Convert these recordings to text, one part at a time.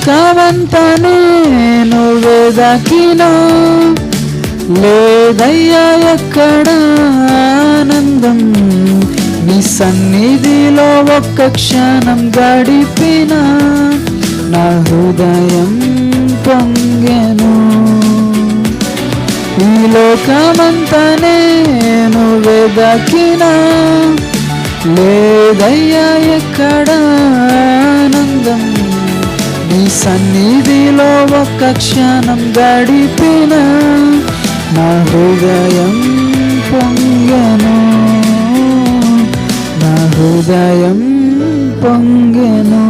లోకమంతా నేను వెదకినా లేదయ్యా ఎక్కడ ఆనందం. నీ సన్నిధిలో ఒక్క క్షణం గడిపిన. నా హృదయం పొంగెను. ఈ లోకమంతా నేను వెదకినా లేదయ్యా ఎక్కడ సన్నిధిలో ఒక్క క్షణం గడిపిన నా హృదయం పొంగను. నా హృదయం పొంగను.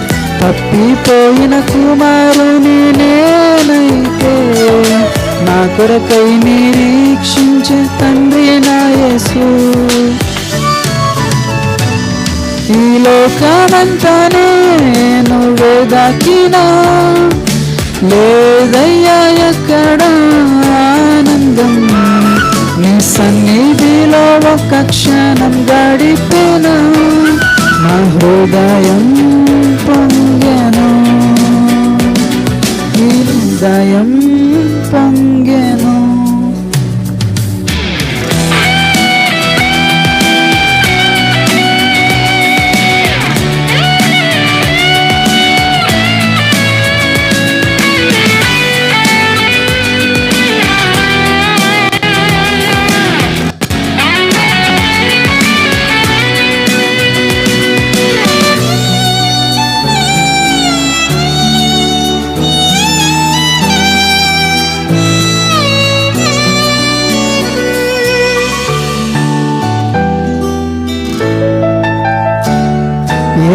తప్పిపోయిన కుమారుని నేనైతే నా కొరకై నిరీక్షించే తండ్రి నాయసు ఈ లోకానంతా నేను వేదాకినా లేదయ్యా ఎక్కడ ఆనందం. నీ సన్నిధిలో ఒక క్షణం గడిపినా? నా హృదయం పొంగెను. హృదయం పొంగెను.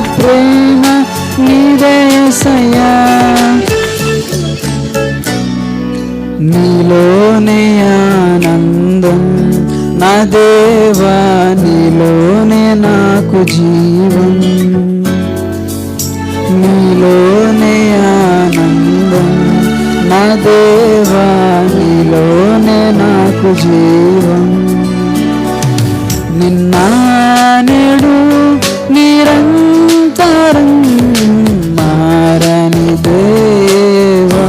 ప్రేమ నీదేసయ్యా నీలోనే ఆనందం నా దేవా నీలోనే నాకు జీవం. నీలోనే ఆనందం నా దేవా నీలోనే నాకు జీవం. నిన్న నేడు నిరంతరం మారని దేవా.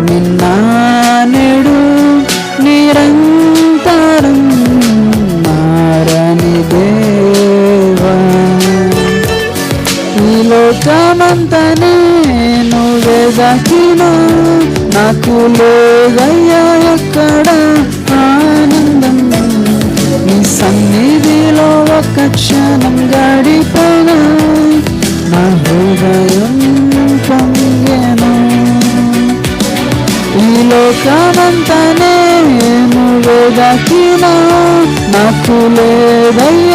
నిన్న నిరంతరం మారని దేవా. ఈ లోకమంతనే నువ్వే నేను నాకు లేదయ్యా ఎక్కడా. ఈ నువ్వు నేను నాకు లేదయ్యా.